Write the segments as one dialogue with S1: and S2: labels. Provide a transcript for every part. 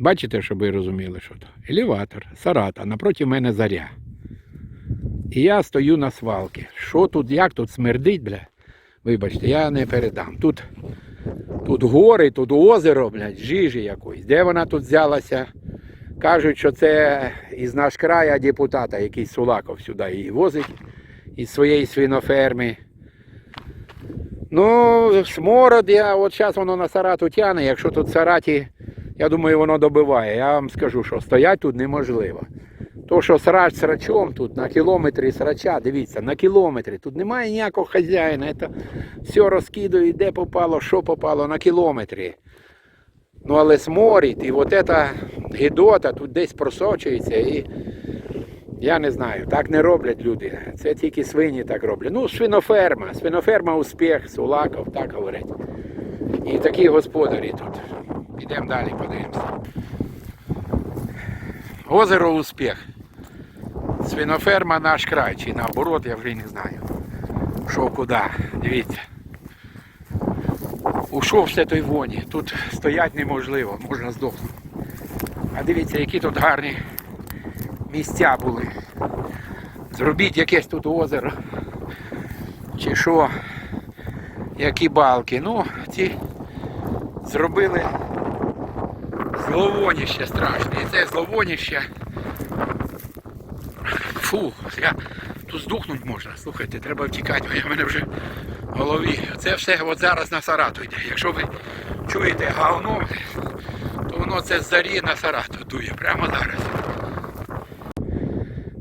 S1: Бачите, щоб ви розуміли, що то? Елеватор, Сарата, напроти мене заря. І я стою на свалці. Що тут, як тут смердить, бля? Вибачте, я не передам. Тут, тут гори, тут озеро, блядь, жижі якоїсь. Де вона тут взялася? Кажуть, що це із наш края депутата, якийсь Сулаков сюди її возить із своєї свиноферми. Ну, смород, я от зараз воно на Сарату тягне. Якщо тут в Сараті, я думаю, воно добиває. Я вам скажу, що стоять тут неможливо. То, що срач срачом тут на кілометрі срача, дивіться, на кілометрі. Тут немає ніякого хазяїна. Це все розкидують, де попало, що попало на кілометрі. Ну але сморід і от ця гидота тут десь просочується і я не знаю, так не роблять люди. Це тільки свині так роблять. Ну, свиноферма, свиноферма успіх, Сулаков, так говорять. І такі господарі тут. Підемо далі, подивимося. Озеро успіх. Свиноферма наш край, чи наоборот, я вже не знаю. Що куди, дивіться. Ушов все той воні. Тут стоять неможливо, можна здохнути. А дивіться, які тут гарні місця були. Зробіть якесь тут озеро. Чи що, які балки. Ну, ці зробили зловоніще страшне. І це зловоніще. Фу, я тут здохнути можна. Слухайте, треба втікати, бо в мене вже в голові. Це все от зараз на Сарату йде. Якщо ви чуєте говно, то воно це з зарі на Сарату дує. Прямо зараз.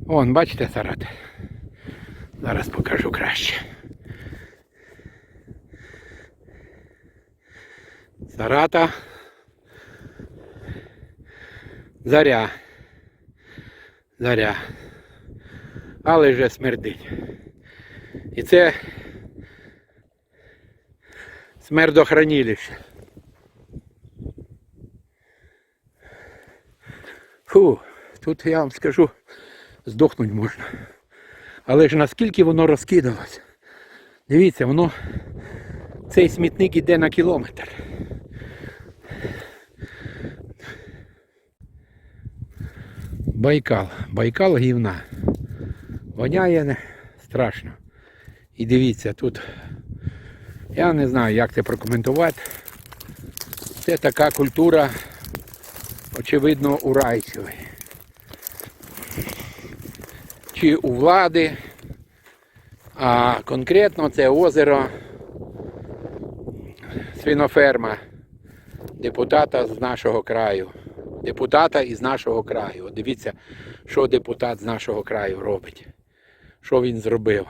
S1: Вон, бачите, Сарат? Зараз покажу краще. Сарата. Заря. Заря. Але вже смердить. І це смердохранилище. Фу, тут я вам скажу, здохнути можна. Але ж наскільки воно розкидалось. Дивіться, воно цей смітник іде на кілометр. Байкал. Байкал гівна. Воняє страшно. І дивіться, тут я не знаю, як це прокоментувати. Це така культура, очевидно, у Райчевої. Чи у влади, а конкретно це озеро свиноферма депутата з нашого краю. Депутата із нашого краю. От дивіться, що депутат з нашого краю робить. Що він зробив.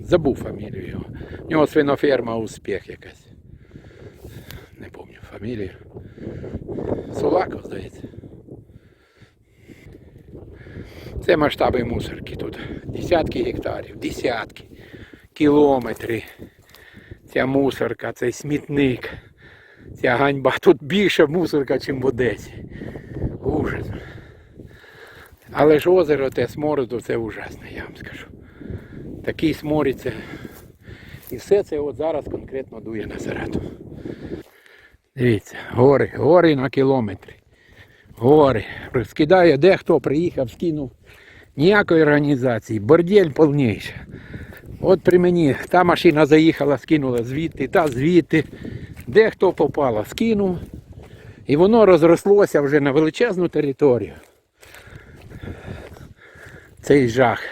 S1: Забув фамілію його. У нього свиноферма успіх якась. Не пам'ятаю фамілію. Сулаков, здається. Це масштаби мусорки тут. Десятки гектарів, десятки, кілометри. Ця мусорка, цей смітник. Ця ганьба. Тут більше мусорка, ніж в Одесі. Ужас. Але ж озеро те смороду це ужасне, я вам скажу. Такий сморід це. І все це от зараз конкретно дує на Сарату. Дивіться, гори, гори на кілометри. Гори. Скидає, де хто приїхав, скинув. Ніякої організації. Бордель повніший. От при мені та машина заїхала, скинула звідти, та звідти. Де хто попало, скинув. І воно розрослося вже на величезну територію. Цей жах.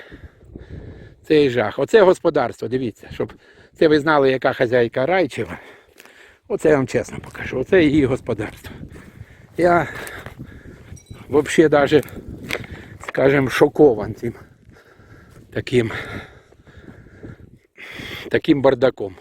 S1: Цей жах. Оце господарство, дивіться, щоб це ви знали, яка хазяйка Райчева. Оце я вам чесно покажу. Оце її господарство. Я взагалі навіть, скажімо, шокован цим таким, таким бардаком.